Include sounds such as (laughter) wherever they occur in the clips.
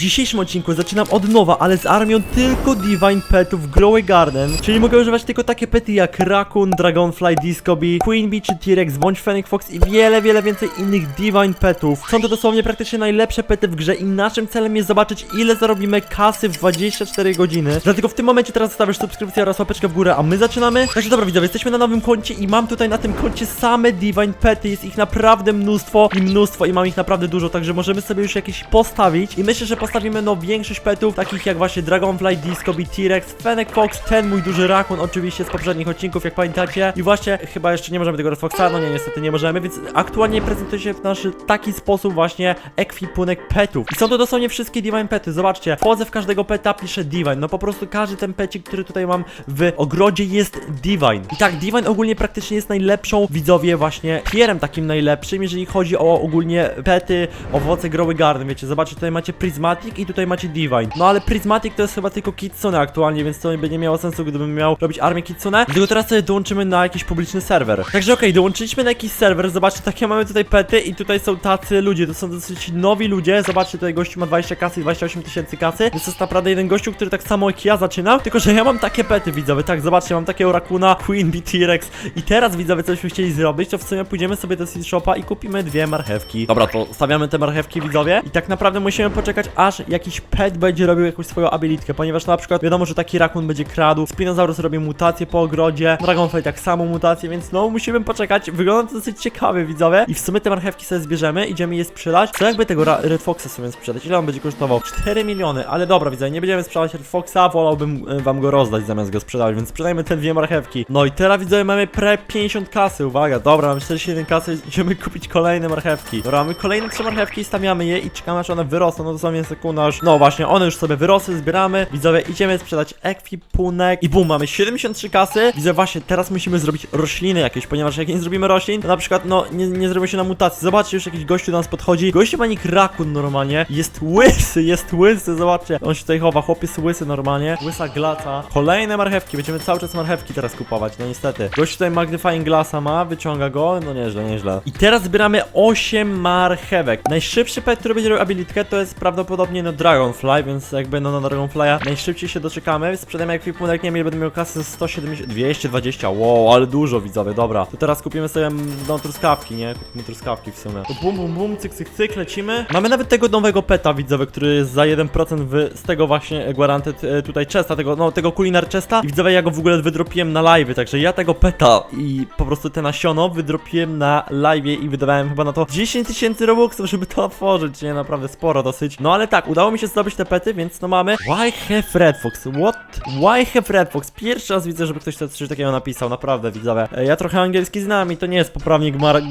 dzisiejszym odcinku zaczynam od nowa, ale z armią tylko Divine Petów Glowy Garden, czyli mogę używać tylko takie pety jak Raccoon, Dragonfly, Disco Bee, Queen Bee czy T-Rex, bądź Phoenix Fox i wiele, wiele więcej innych Divine Petów. Są to dosłownie praktycznie najlepsze pety w grze i naszym celem jest zobaczyć ile zarobimy kasy w 24 godziny. Dlatego w tym momencie teraz zostawiasz subskrypcję oraz łapeczkę w górę, a my zaczynamy. Także dobra widzowie, jesteśmy na nowym koncie i mam tutaj na tym koncie same Divine Pety, jest ich naprawdę mnóstwo i mnóstwo i mam ich naprawdę dużo, także możemy sobie już jakieś postawić i myślę, że postawimy no większość petów, takich jak właśnie Dragonfly, Disco Bee, T-Rex, Fennec Fox, ten mój duży rakun oczywiście z poprzednich odcinków, jak pamiętacie. I właśnie chyba jeszcze nie możemy tego Foxa, no nie, niestety nie możemy, więc aktualnie prezentuje się w nasz taki sposób właśnie ekwipunek petów. I są to dosłownie wszystkie Divine Pety, zobaczcie, wchodzę w każdego peta, piszę Divine, no po prostu każdy ten pecik, który tutaj mam w ogrodzie jest Divine. I tak, Divine ogólnie praktycznie jest najlepszą, widzowie, właśnie pierem takim najlepszym, jeżeli chodzi o ogólnie pety, owoce growy garden, wiecie, zobaczcie, tutaj macie Prismatic i tutaj macie Divine. No ale Prismatic to jest chyba tylko Kitsune aktualnie, więc to by nie miało sensu, gdybym miał robić armię Kitsune. Dlatego teraz sobie dołączymy na jakiś publiczny serwer. Także okej, dołączyliśmy na jakiś serwer, zobaczcie, takie mamy tutaj pety i tutaj są tacy ludzie, to są dosyć nowi ludzie, zobaczcie, tutaj gościu ma 20 kasy i 28 tysięcy kasy, więc to jest naprawdę jeden gościu, który tak samo jak ja zaczynał, tylko że ja mam takie pety, widzowie, tak, zobaczcie, mam takiego Rakuna, Queen Bee, T-Rex i teraz, widzowie, co byśmy chcieli zrobić, to w sumie pójdziemy sobie do Seed Shopa i kupimy dwie marchewki. Dobra, to stawiamy te marchewki, widzowie, i tak naprawdę musimy poczekać, aż jakiś pet będzie robił jakąś swoją abilitkę, ponieważ na przykład wiadomo, że taki Rakun będzie kradł, Spinosaurus robi mutację po ogrodzie, Dragonfly tak samo mutację, więc no, musimy poczekać, wygląda to dosyć ciekawie, widzowie, i w sumie te marchewki sobie zbierzemy, idziemy je sprzedać, co jakby tego Red Foxa sobie sprzedać, ile on będzie kosztował? 4 miliony, ale dobra, widzowie, nie będziemy sprzedawać Red Foxa, wolałbym e, wam go rozdać zamiast go sprzedawać, więc sprzedajmy te dwie marchewki. No i teraz widzowie mamy pre 50 kasy, uwaga, dobra, mamy 41 kasy, (laughs) idziemy kupić kolejne marchewki. Dobra, mamy kolejne trzy marchewki, stawiamy je i czekamy aż one wyrosną, no dosłownie sekundarz. No właśnie, one już sobie wyrosły, zbieramy, widzowie, idziemy sprzedać ekwipunek i bum, mamy 73 kasy. Widzowie, właśnie, teraz musimy zrobić rośliny jakieś, ponieważ jak nie zrobimy roślin, to na przykład, no, nie, nie zrobimy się na mutacji. Zobaczcie, już jakiś gościu do nas podchodzi, gościu ma nick Rakun normalnie, jest łysy, jest łysy, zobaczcie, on się tutaj chowa, chłop jest łysy normalnie, łysa glaca. Kolejne marchewki, będziemy cały czas marchewki teraz kupować, no niestety. Gościu tutaj Magnifying Glassa ma, wyciąga go, no nieźle, nieźle. I teraz zbieramy 8 marchewek. Najszybszy pet, który będzie robił abilitkę, to jest prawdopodobnie no Dragonfly, więc jakby no na Dragonfly'a najszybciej się doczekamy. Sprzedamy ekwipunek, nie wiem będę miał kasy 170, 220, wow, ale dużo widzowie, dobra. To teraz kupimy sobie no truskawki, nie? Kupimy truskawki w sumie. To bum, bum, bum, cyk, cyk, cyk, lecimy. Mamy nawet tego nowego peta widzowie, który jest za 1% w, z tego właśnie Guaranted e, tutaj chesta, tego, no tego Culinar chesta. I widzowie, ja go w ogóle wydropiłem na live, także ja tego peta i po prostu te nasiono wydropiłem na live i wydawałem chyba na to 10 tysięcy robuxów, żeby to otworzyć, nie? Naprawdę sporo dosyć. No ale tak, udało mi się zdobyć te pety, więc no mamy Why have Red Fox? What? Why have Red Fox? Pierwszy raz widzę, żeby ktoś to- coś takiego napisał, naprawdę widzowie. E, Ja trochę angielski znam i to nie jest poprawnik mar...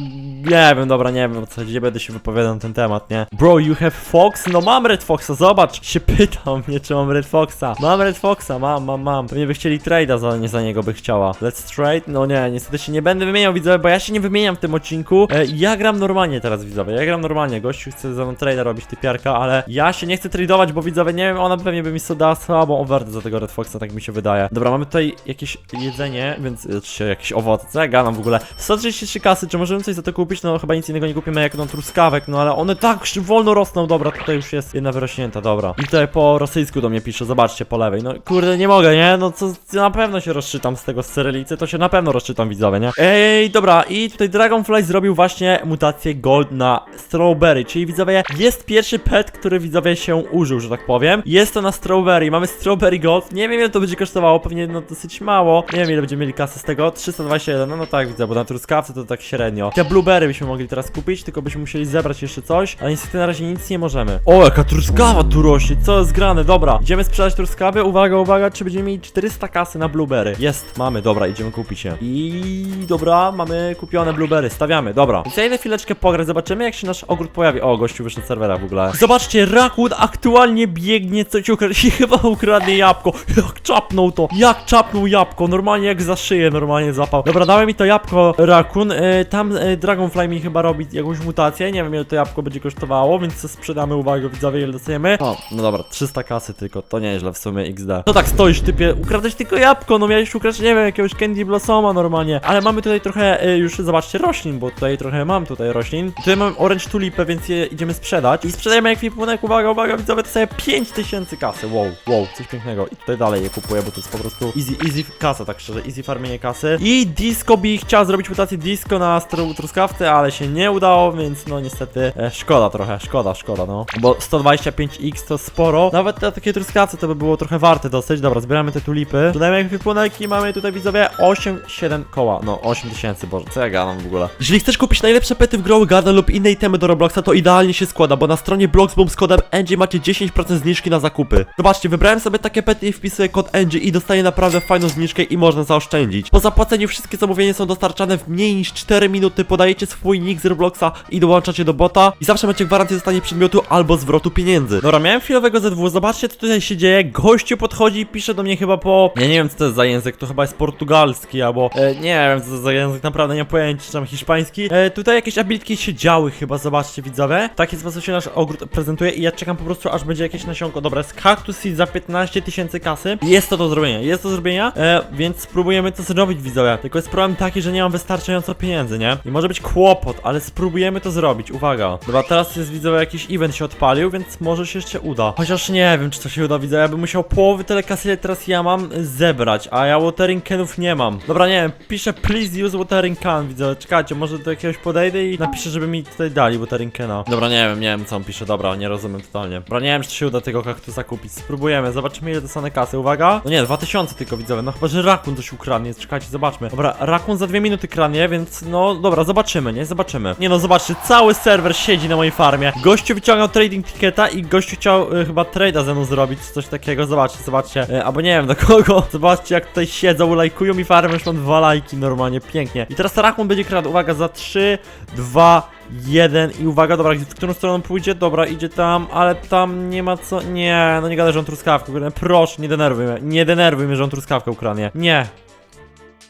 Nie wiem, dobra, nie wiem co nie będę się wypowiadał na ten temat, nie? Bro, you have Fox? No mam Red Foxa, zobacz! Się pytał mnie, czy mam Red Foxa. Mam Red Foxa, mam, mam, mam. Pewnie by chcieli trade'a za, nie za niego by chciała. Let's trade? No nie, niestety się nie będę wymieniał, widzowie, bo ja się nie wymieniam w tym odcinku. E, ja gram normalnie teraz, widzowie, ja gram normalnie. Gościu chce ze mną trade'a robić, typiarka, ale ja się nie chcę tradeować, bo widzowie, nie wiem, ona pewnie by mi dała słabą ofertę za tego Red Foxa, tak mi się wydaje. Dobra, mamy tutaj jakieś jedzenie, więc czy jakieś owoce, co ja gadam w ogóle? 133 kasy, czy możemy coś za to kupić? No chyba nic innego nie kupimy jak no truskawek, no ale one tak wolno rosną, dobra, tutaj już jest jedna wyrośnięta, dobra. I tutaj po rosyjsku do mnie pisze, zobaczcie, po lewej, no kurde, nie mogę, nie? No co, na pewno się rozczytam z tego z cyrylicy, to się na pewno rozczytam, widzowie, nie? Ej, dobra, i tutaj Dragonfly zrobił właśnie mutację Gold na Strawberry, czyli widzowie, jest pierwszy pet, który widzowie się użył, że tak powiem. Jest to na Strawberry, mamy Strawberry Gold, nie wiem ile to będzie kosztowało, pewnie no dosyć mało, nie wiem ile będziemy mieli kasy z tego, 321, no, no tak widzę, bo na truskawce to tak średnio. Te Blueberry byśmy mogli teraz kupić, tylko byśmy musieli zebrać jeszcze coś, ale niestety na razie nic nie możemy. O, jaka truskawa tu rośnie, co jest grane, dobra, idziemy sprzedać truskawy, uwaga, uwaga, czy będziemy mieli 400 kasy na Blueberry. Jest, mamy, dobra, idziemy kupić je. I dobra, mamy kupione Blueberry, stawiamy, dobra. Idę chwileczkę pograć, zobaczymy jak się nasz ogród pojawi. O, gościu wyszedł serwera w ogóle. Zobaczcie, Rakun aktualnie biegnie, coś ukradł, (laughs) chyba ukradnie jabłko. Jak czapnął to, jak czapnął jabłko, normalnie jak za szyję, normalnie zapał. Dobra, dałem mi to jabłko, Rakun, y, tam y, Dragonfly mi chyba robi jakąś mutację, nie wiem ile to jabłko będzie kosztowało, więc sprzedamy, uwaga widzowie, ile dostajemy. O, no dobra, 300 kasy tylko, to nieźle w sumie XD. No tak stoisz typie, ukradłeś tylko jabłko, no miałeś ukraść, nie wiem, jakiegoś Candy Blossoma normalnie, ale mamy tutaj trochę y, już, zobaczcie, roślin, bo tutaj trochę mam tutaj roślin. I tutaj mam Orange Tulipę, więc je idziemy sprzedać i sprzedajemy ekwipunek, uwaga, uwaga, uwaga, widzowie, to sobie 5000 kasy, wow, wow, coś pięknego. I tutaj dalej je kupuję, bo to jest po prostu easy, easy kasa, tak szczerze, easy farmienie kasy. I Disco bi chciała zrobić mutację Disco na truskawce, ale się nie udało, więc no niestety e, szkoda trochę, szkoda, szkoda, no. Bo 125x to sporo, nawet na takie truskawce to by było trochę warte dosyć. Dobra, zbieramy te tulipy. Dodajemy ekwipunek i mamy tutaj widzowie 8, 7 koła, no 8 tysięcy, boże, co ja gadam w ogóle. Jeżeli chcesz kupić najlepsze pety w Growy Garden lub inne itemy do Robloxa, to idealnie się składa, bo na stronie Bloxboom z kodem NG macie 10% zniżki na zakupy. Zobaczcie, wybrałem sobie takie pety i wpisuję kod NG i dostaję naprawdę fajną zniżkę i można zaoszczędzić. Po zapłaceniu wszystkie zamówienia są dostarczane w mniej niż 4 minuty, podajecie swój nick z Robloxa i dołączacie do bota i zawsze macie gwarancję dostania przedmiotu albo zwrotu pieniędzy. Dobra, miałem chwilowego ZW, zobaczcie co tutaj się dzieje, gościu podchodzi i pisze do mnie chyba po... Ja nie wiem co to jest za język, to chyba jest portugalski albo... E, nie wiem co to jest za język, naprawdę nie mam pojęcia, czy tam hiszpański. E, tutaj jakieś abilitki się działy chyba, zobaczcie widzowie. W taki sposób się nasz ogród prezentuje i ja czekam po prostu aż będzie jakieś nasionko. Dobra, jest cactus seed za 15 tysięcy kasy. Jest to do zrobienia, jest to do zrobienia, e, więc spróbujemy to zrobić widzowie. Tylko jest problem taki, że nie mam wystarczająco pieniędzy, nie? I może być kłopot, ale spróbujemy to zrobić, uwaga. Dobra, teraz jest widzowie jakiś event się odpalił, więc może się jeszcze uda. Chociaż nie wiem, czy to się uda, widzę. Ja bym musiał połowy tyle kasy, ile teraz ja mam, zebrać, a ja watering canów nie mam. Dobra, nie wiem, piszę please use watering can, widzę. Czekajcie, może do jakiegoś podejdę i napiszę, żeby mi tutaj dali watering cana. Dobra, nie wiem, nie wiem co on pisze, dobra, nie rozumiem totalnie. Wiem, czy to się uda tego kaktusa kupić. Spróbujemy, zobaczymy ile dostanę kasy, uwaga. No nie, 2000 tylko widzowie, no chyba, że rakun coś ukradnie, czekajcie, zobaczmy. Dobra, rakun za dwie minuty kradnie, więc no dobra, zobaczymy, nie? Zobaczymy. Nie no, zobaczcie, cały serwer siedzi na mojej farmie. Gościu wyciągał trading ticketa i gościu chciał y, chyba trade'a ze mną zrobić, coś takiego, zobaczcie, zobaczcie. Y, albo nie wiem do kogo. (laughs) Zobaczcie jak tutaj siedzą, lajkują mi farmę, już mam dwa lajki normalnie, pięknie. I teraz rakun będzie kradł, uwaga, za 3, 2, jeden i uwaga, dobra, w którą stronę pójdzie? Dobra, idzie tam, ale tam nie ma co, nie, no nie gadaj, że on truskawkę ukradnie, proszę, nie denerwuj mnie, nie denerwuj mnie, że on truskawkę ukradnie, nie.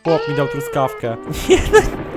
Chłop mi dał truskawkę. (laughs) Nie,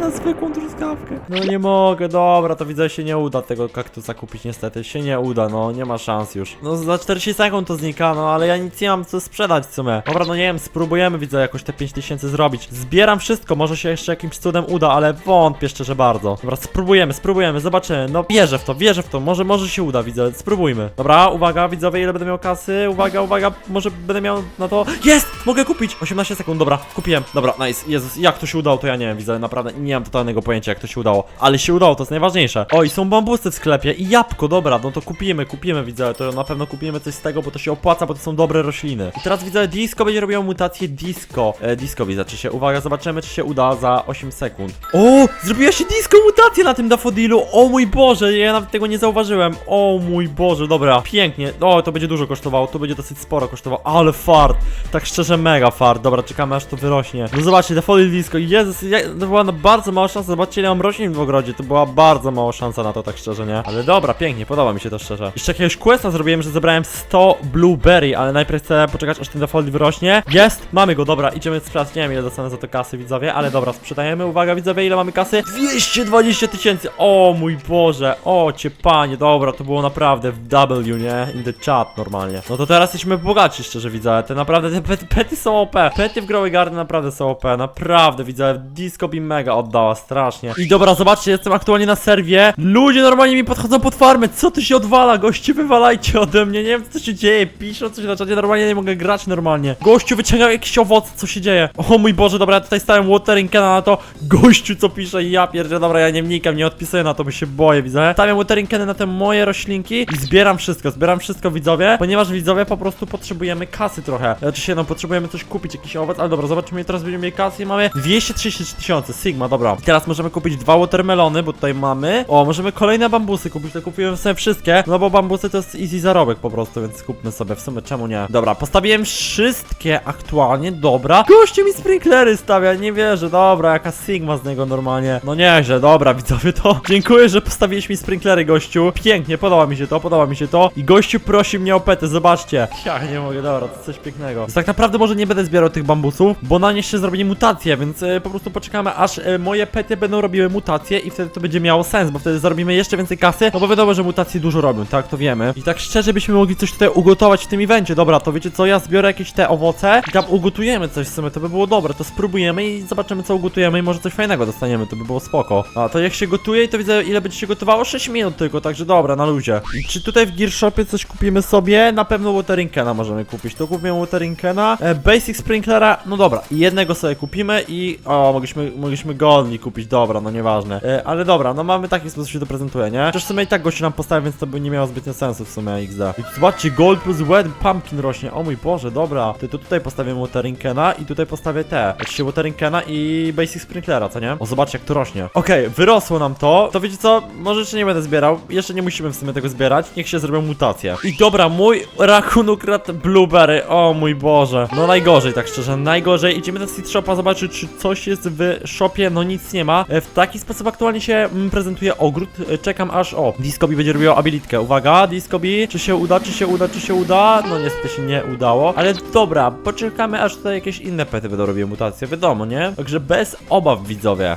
na, zwykłą truskawkę. No nie mogę, dobra, to widzę, się nie uda tego kaktusa kupić niestety, się nie uda, no, nie ma szans już. No za 40 sekund to znika, no, ale ja nic nie mam co sprzedać w sumie. Dobra, no nie wiem, spróbujemy, widzę, jakoś te 5000 zrobić. Zbieram wszystko, może się jeszcze jakimś cudem uda, ale wątpię szczerze bardzo. Dobra, spróbujemy, spróbujemy, zobaczymy, no wierzę w to, wierzę w to, może, może się uda, widzę, spróbujmy. Dobra, uwaga, widzowie, ile będę miał kasy, uwaga, uwaga, może będę miał na to... Jest! Mogę kupić! 18 sekund, dobra, kupiłem. Dobra, nice, Jezus, jak to się udało, to ja nie wiem, widzę, naprawdę nie mam totalnego pojęcia, jak to się udało. Ale się udało, to jest najważniejsze. Oj, są bambusy w sklepie i jabłko, dobra, no to kupimy, kupimy, widzę, to na pewno kupimy coś z tego, bo to się opłaca, bo to są dobre rośliny. I teraz widzę, disco będzie robiło mutację disco. E, disco widzę, czy się, uwaga, zobaczymy, czy się uda za 8 sekund. O, zrobiła się disco mutację na tym dafodilu, o mój Boże, ja nawet tego nie zauważyłem. O mój Boże, dobra, pięknie. O, to będzie dużo kosztowało, to będzie dosyć sporo kosztowało, ale fart. Tak szczerze, mega fart. Dobra, czekamy aż to wyrośnie. No zobaczcie, dafodil disco, Jezus, ja, to była na bardzo mała szansa, zobaczcie ile mam roślin w ogrodzie, to była bardzo mała szansa na to, tak szczerze, nie? Ale dobra, pięknie, podoba mi się to szczerze. Jeszcze jakiegoś questa zrobiłem, że zebrałem 100 blueberry, ale najpierw chcę poczekać aż ten dafodil wyrośnie. Jest, mamy go, dobra, idziemy sprzedać, nie wiem ile dostanę za to kasy, widzowie, ale dobra, sprzedajemy, uwaga widzowie, ile mamy kasy? 220 tysięcy, o mój Boże, o cię panie, dobra, to było naprawdę w W, nie? In the chat normalnie. No to teraz jesteśmy bogaci, szczerze widzę, te naprawdę, te pety, pety są OP, pety w Growy Garden naprawdę są OP, naprawdę widzę, disco mi mega oddała, strasznie. I dobra, zobaczcie, jestem aktualnie na serwie, ludzie normalnie mi podchodzą pod farmę, co tu się odwala, goście wywalajcie ode mnie, nie wiem co się dzieje, piszą coś na czacie, normalnie nie mogę grać normalnie. Gościu wyciągał jakieś owoce, co się dzieje? O mój Boże, dobra, ja tutaj stałem watering cana na to, gościu co pisze, ja pierdzie, dobra, ja nie wnikam, nie odpisuję na to, bo się boję, widzę. Stawiam watering cany na te moje roślinki i zbieram wszystko, zbieram wszystko widzowie, ponieważ widzowie po prostu potrzebujemy kasy trochę. Znaczy się, no potrzebujemy coś kupić, jakiś owoc, ale dobra, zobaczymy, teraz będziemy mieli kasy i mamy 233 tysiące, Sigma, dobra. I teraz możemy kupić dwa watermelony, bo tutaj mamy. O, możemy kolejne bambusy kupić, to kupiłem sobie wszystkie, no bo bambusy to jest easy zarobek po prostu, więc kupmy sobie, w sumie czemu nie? Dobra, postawiłem wszystkie aktualnie, dobra. Gościu mi sprinklery stawia, nie wierzę, dobra, jaka Sigma z niego normalnie. No nieźle, dobra, widzowie, to (laughs) dziękuję, że postawiłeś mi sprinklery, gościu. Pięknie, podoba mi się to, podoba mi się to. I gościu prosi mnie o pety, zobaczcie. Ja nie mogę, dobra, to coś pięknego. Więc tak naprawdę może nie będę zbierał tych bambusów, bo na nie się zrobi mutację, więc e, po prostu poczekamy, aż e, moje moje pety będą robiły mutacje i wtedy to będzie miało sens, bo wtedy zarobimy jeszcze więcej kasy, no bo wiadomo, że mutacje dużo robią, tak, to wiemy. I tak szczerze byśmy mogli coś tutaj ugotować w tym evencie, dobra, to wiecie co, ja zbiorę jakieś te owoce i tam ugotujemy coś w sumie, to by było dobre, to spróbujemy i zobaczymy co ugotujemy i może coś fajnego dostaniemy, to by było spoko. A to jak się gotuje i to widzę ile będzie się gotowało, 6 minut tylko, także dobra, na luzie. I czy tutaj w Gear Shopie coś kupimy sobie? Na pewno Waterinkena możemy kupić, to kupimy Waterinkena, e, Basic Sprinklera, no dobra, jednego sobie kupimy i, o, mogliśmy, mogliśmy Goldni kupić, dobra, no nieważne. E, ale dobra, no mamy taki sposób się to prezentuje, nie? Chociaż w sumie i tak gościu nam postawił, więc to by nie miało zbytnio sensu w sumie XD. I zobaczcie, Gold plus Wet Pumpkin rośnie, o mój Boże, dobra. Ty to tutaj postawię Waterinkena i tutaj postawię te, oczywiście Waterinkena i Basic Sprinklera, co nie? O, zobaczcie jak to rośnie. Okej, wyrosło nam to, to wiecie co, może jeszcze nie będę zbierał, jeszcze nie musimy w sumie tego zbierać, niech się zrobią mutacje. I dobra, mój rakun ukradł Blueberry, o mój Boże. No najgorzej, tak szczerze, najgorzej. Idziemy do Seed Shopa zobaczyć, czy coś jest w shopie, no nie ma. E, W taki sposób aktualnie się mm, prezentuje ogród, E, czekam aż, o, Discobi będzie robiło abilitkę. Uwaga, Discobi, czy się uda, czy się uda, czy się uda? No niestety się nie udało, ale dobra, poczekamy aż tutaj jakieś inne pety będą robiły mutacje, wiadomo, nie? Także bez obaw, widzowie.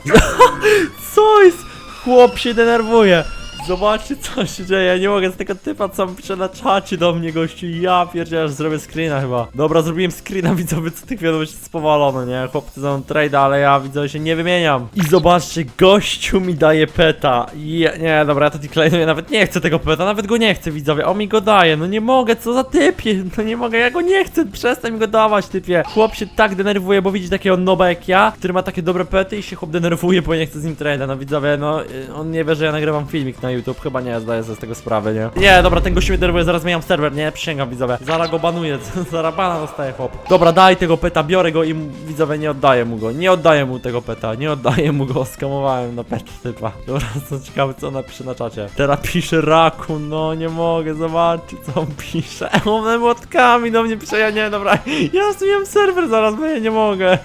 (laughs) Co jest? Chłop się denerwuje. Zobaczcie co się dzieje, ja nie mogę z tego typa co pisze na czacie do mnie gościu, ja pierdzielę, aż zrobię screena chyba. Dobra, zrobiłem screena, (laughs) widzowie, co tych wiadomości jest spowalone, nie? Chłopcy mną trade, ale ja widzowie się nie wymieniam. I zobaczcie, gościu mi daje peta. Je, Nie, dobra, ja to declinuję, nawet nie chcę tego peta, nawet go nie chcę, widzowie, on mi go daje, no nie mogę, co za typie, no nie mogę, ja go nie chcę, przestań mi go dawać, typie. Chłop się tak denerwuje, bo widzi takiego noba jak ja, który ma takie dobre pety i się chłop denerwuje, bo nie chce z nim trade'a, no widzowie, no y, on nie wie, że ja nagrywam filmik na YouTube, chyba nie, zdaję sobie z tego sprawę, nie? Nie, dobra, ten gościu mnie denerwuje, zaraz zmieniam serwer, nie? Przysięgam, widzowie. Zaraz go banuję, (laughs) zaraz bana dostaje chłop. Dobra, daj tego peta, biorę go i widzowie, nie oddaję mu go, nie oddaję mu tego peta, nie oddaję mu go, (laughs) skamowałem na peta typa. Dobra, (laughs) co ciekawe, co on napisze na czacie. Teraz pisze raku, no nie mogę zobaczyć, co on pisze. On młotkami do mnie pisze, ja nie, dobra, ja zmieniam serwer zaraz, bo ja nie mogę.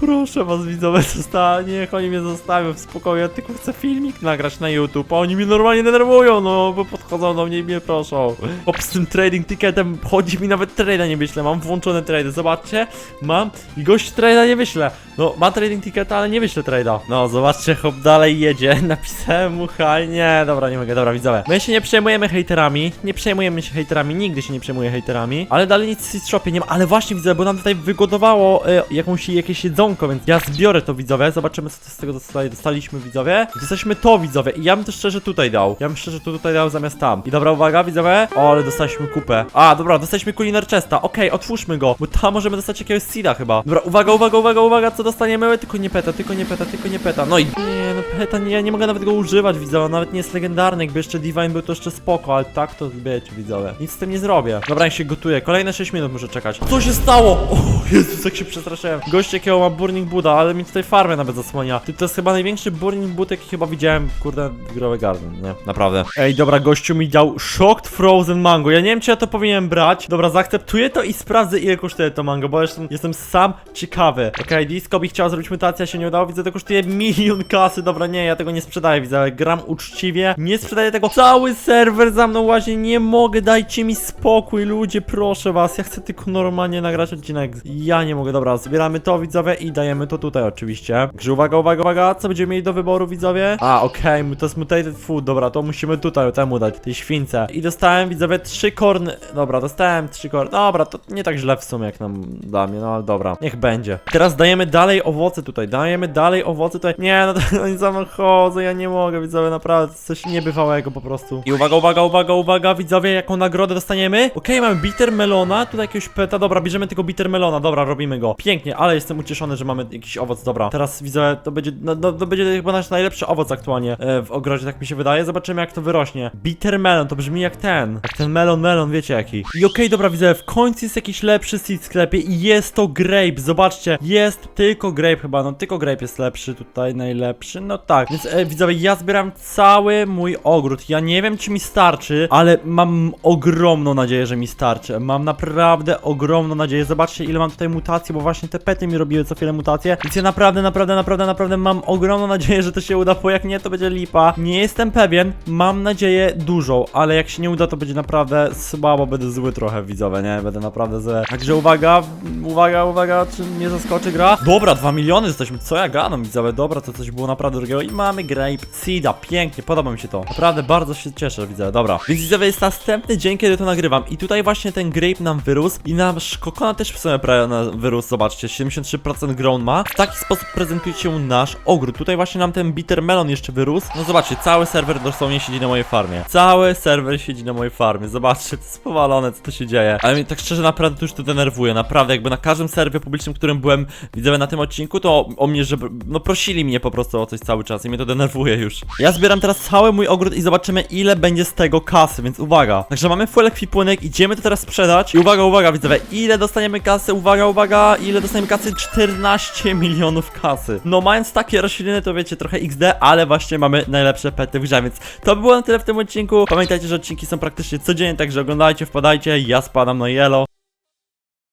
Proszę was, widzowie, zostań, niech oni mnie zostawią w spokoju, ja tylko chcę filmik nagrać na YouTube, a oni mnie normalnie denerwują, no, bo podchodzą do mnie i mnie proszą. Hop, z tym trading ticketem chodzi mi nawet trade'a nie wyślę, mam włączone trady, zobaczcie, mam i gość trade'a nie wyślę. No, ma trading ticketa, ale nie wyślę trade'a. No, zobaczcie, hop, dalej jedzie, (laughs) napisałem mu haj, nie, dobra, nie mogę, dobra, widzowie. My się nie przejmujemy hejterami, nie przejmujemy się hejterami, nigdy się nie przejmuję hejterami, ale dalej nic w Shopie nie ma, ale właśnie widzę, bo nam tutaj wygotowało e, jakąś, jakieś jedzonko, więc ja zbiorę to, widzowie, zobaczymy, co z tego dostali, dostaliśmy, widzowie. Dostaliśmy to, widzowie, i ja bym to szczerze tutaj dał. Ja bym szczerze to tutaj dał zamiast tam. I dobra, uwaga, widzowie. O, ale dostaliśmy kupę. A, dobra, dostaliśmy Culinar Chesta. Okej, otwórzmy go, bo tam możemy dostać jakiegoś seeda chyba. Dobra, uwaga, uwaga, uwaga, uwaga, co dostaniemy? Tylko nie peta, tylko nie peta, tylko nie peta. No i nie, no peta, nie, ja nie mogę nawet go używać, widzowie, nawet nie jest legendarny. Jakby jeszcze Divine był to jeszcze spoko, ale tak to wiecie, widzowie. Nic z tym nie zrobię. Dobra, niech się gotuje. Kolejne 6 minut muszę czekać. Co się stało? O, Jezus, jak się przestraszyłem. Gość jakiego ma Burning Buddha, ale mi tutaj farmę nawet zasłania. Ty, to jest chyba największy Burning Buddha, jaki chyba widziałem, kurde, w Growy Garden, nie? Naprawdę. Ej, dobra, gościu mi dał Shocked Frozen Mango. Ja nie wiem, czy ja to powinienem brać. Dobra, zaakceptuję to i sprawdzę, ile kosztuje to mango, bo jestem, jestem sam ciekawy. Okej, Disco by chciał zrobić mutację, się nie udało. Widzę, to kosztuje milion kasy. Dobra, nie, ja tego nie sprzedaję, widzę, ale gram uczciwie. Nie sprzedaję tego. Cały serwer za mną łazi, nie mogę, dajcie mi spokój, ludzie, proszę was. Ja chcę tylko normalnie nagrać odcinek. Ja nie mogę, dobra, zbieramy to, widzowie, i dajemy to tutaj oczywiście. Także uwaga, uwaga, uwaga, co będziemy mieli do wyboru, widzowie? A, okej, to jest mutated food, dobra, to musimy tutaj temu dać, tej śwince. I dostałem, widzowie, trzy korny. Dobra, dostałem trzy korny. Dobra, to nie tak źle w sumie, jak nam da mnie, no ale dobra, niech będzie. Teraz dajemy dalej owoce tutaj, dajemy dalej owoce tutaj. Nie, no to (laughs) oni za chodzą, ja nie mogę, widzowie, naprawdę, coś niebywałego po prostu. I uwaga, uwaga, uwaga, uwaga, widzowie, jaką nagrodę dostaniemy? Okej, mamy bitter melona, tutaj jakiegoś peta, dobra, bierzemy tego bitter melona, dobra, robimy go. Pięknie, ale jestem ucieszony, że mamy jakiś owoc, dobra. Teraz widzę, to będzie, no, no, to będzie chyba nasz najlepszy owoc aktualnie e, w ogrodzie, tak mi się wydaje. Zobaczymy jak to wyrośnie. Bitter melon, to brzmi jak ten, jak ten melon melon, wiecie jaki. I okej, dobra, widzę, w końcu jest jakiś lepszy seed w sklepie i jest to grape, zobaczcie, jest tylko grape chyba, no tylko grape jest lepszy tutaj, najlepszy, no tak. Więc e, widzowie, ja zbieram cały mój ogród, ja nie wiem czy mi starczy, ale mam ogromną nadzieję, że mi starczy. Mam naprawdę ogromną nadzieję, zobaczcie ile mam tutaj mutacji, bo właśnie te pety mi robiły co chwilę mutacje, więc ja naprawdę, naprawdę, naprawdę, naprawdę mam ogromną nadzieję, że to się uda, bo jak nie, to będzie lipa. Nie jestem pewien, pewien, mam nadzieję dużą, ale jak się nie uda, to będzie naprawdę słabo, będę zły trochę widzowie, nie? Będę naprawdę zły. Także uwaga, uwaga, uwaga, czy mnie zaskoczy gra? Dobra, 2 miliony jesteśmy, co ja gadam widzowie, dobra, to coś było naprawdę drugiego i mamy Grape Seeda, pięknie, podoba mi się to. Naprawdę bardzo się cieszę, widzę, dobra. Więc widzowie, jest następny dzień, kiedy to nagrywam i tutaj właśnie ten Grape nam wyrósł i nasz kokona też w sumie prawie wyrósł, zobaczcie, 73% grown ma. W taki sposób prezentuje się nasz ogród. Tutaj właśnie nam ten bitter melon jeszcze wyrósł. No zobaczcie, cały serwer dosłownie siedzi na mojej farmie. Cały serwer siedzi na mojej farmie. Zobaczcie, to jest powalone, co to się dzieje. Ale tak szczerze naprawdę to już to denerwuje. Naprawdę, jakby na każdym serwie publicznym, którym byłem widzowie na tym odcinku, to o mnie, żeby. No prosili mnie po prostu o coś cały czas i mnie to denerwuje już. Ja zbieram teraz cały mój ogród i zobaczymy, ile będzie z tego kasy, więc uwaga. Także mamy full ekwipunek, idziemy to teraz sprzedać. I uwaga, uwaga, widzowie, ile dostaniemy kasy? Uwaga, uwaga, ile dostaniemy kasy? 14 milionów kasy. No mając takie rośliny, to wiecie, trochę XD, ale właśnie mamy najlepsze pety w grze, więc to by było na tyle w tym odcinku. Pamiętajcie, że odcinki są praktycznie codziennie, także oglądajcie, wpadajcie, ja spadam na yellow.